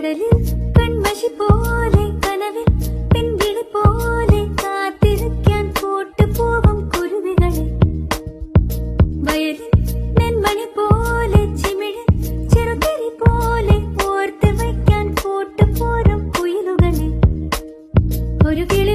கடலில் கண்மஷி போலே கனவில் பெண்கிளி போலே காத்திருக்கான் போட்டு போவும் குருவிகளே. வயலில் நெண்மணி போலே சிமிழ் சிறுதறி போலே ஓர்த்து வைக்கான் போட்டு போறும் குயிலுகளே. ஒரு கிளி